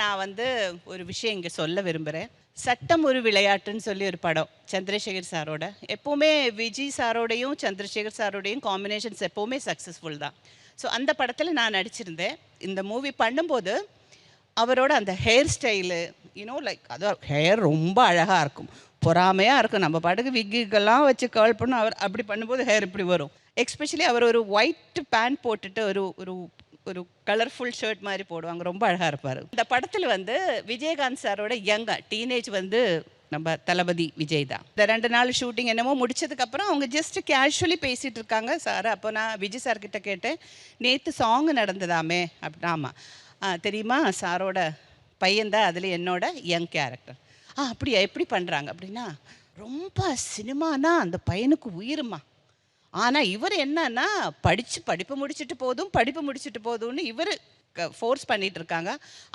நான் வந்து ஒரு விஷயம் இங்கே சொல்ல விரும்புகிறேன் சட்டம் ஒரு விளையாட்டுன்னு சொல்லி ஒரு படம் சந்திரசேகர் சாரோட. எப்போவுமே விஜய் சாரோடையும் சந்திரசேகர் சாரோடையும் காம்பினேஷன்ஸ் எப்போவுமே சக்ஸஸ்ஃபுல் தான். ஸோ அந்த படத்தில் நான் நடிச்சிருந்தேன். இந்த மூவி பண்ணும்போது அவரோட அந்த hair style you know like அது ஹேர் ரொம்ப அழகாக இருக்கும். பொறாமையாக இருக்கும். நம்ம பாட்டுக்கு விக்குக்கெல்லாம் வச்சு கேர்ள் பண்ண அவர் அப்படி பண்ணும்போது ஹேர் இப்படி வரும். எக்ஸ்பெஷலி அவர் ஒரு ஒயிட் பேண்ட் போட்டுட்டு ஒரு ஒரு ஒரு கலர்ஃபுல் ஷர்ட் மாதிரி போடுவாங்க. ரொம்ப அழகாக இருப்பார். இந்த படத்தில் வந்து விஜயகாந்த் சாரோட யங்கா டீனேஜ் வந்து நம்ம தளபதி விஜய் தான். இந்த ரெண்டு நாள் ஷூட்டிங் என்னமோ முடிச்சதுக்கப்புறம் அவங்க ஜஸ்ட் கேஷுவலி பேசிகிட்டு இருக்காங்க. சார் அப்போ நான் விஜய் சார் கிட்ட கேட்டேன் நேற்று சாங் நடந்ததாமே. அப்படின்னா ஆமாம் ஆ தெரியுமா? சாரோட பையன்தான் அதில் என்னோட யங் கேரக்டர் ஆ அப்படியா? எப்படி பண்ணுறாங்க அப்படின்னா ரொம்ப சினிமானா அந்த பையனுக்கு உயிருமா? ஆனால் இவர் என்னன்னா படித்து படிப்பு முடிச்சுட்டு போதும் படிப்பு முடிச்சுட்டு போதும்னு இவர் ஃபோர்ஸ் பண்ணிகிட்டு இருக்காங்க.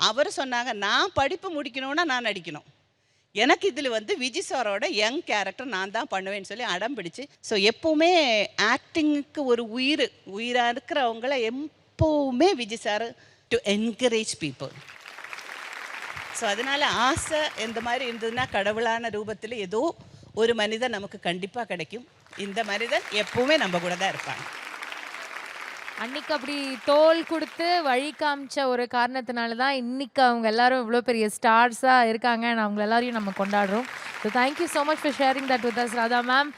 அவர் சொன்னாங்க நான் படிப்பு முடிக்கணும்னா நான் நடிக்கணும். எனக்கு இதில் வந்து விஜய் சாரோட யங் கேரக்டர் நான் தான் பண்ணுவேன்னு சொல்லி அடம் பிடிச்சி ஸோ எப்போவுமே ஆக்டிங்க்கு ஒரு உயிர் உயிராக இருக்கிறவங்கள எப்போவுமே Vijay sir to encourage people so அதனால ஆசை இந்த மாதிரி இருந்ததுன்னா கடவுளான ரூபத்தில் ஏதோ ஒரு மனிதன் நமக்கு கண்டிப்பாக கிடைக்கும். இந்த மனிதன் எப்பவுமே நம்ம கூட தான் இருப்பாங்க அன்னைக்கு அப்படி தோல் கொடுத்து வழி காமிச்ச ஒரு காரணத்தினால தான் இன்னைக்கு அவங்க எல்லாரும் இவ்வளோ பெரிய ஸ்டார்ஸாக இருக்காங்க. and அவங்க எல்லாரையும் நம்ம கொண்டாடுறோம். So thank you so much for sharing that with us Radha ma'am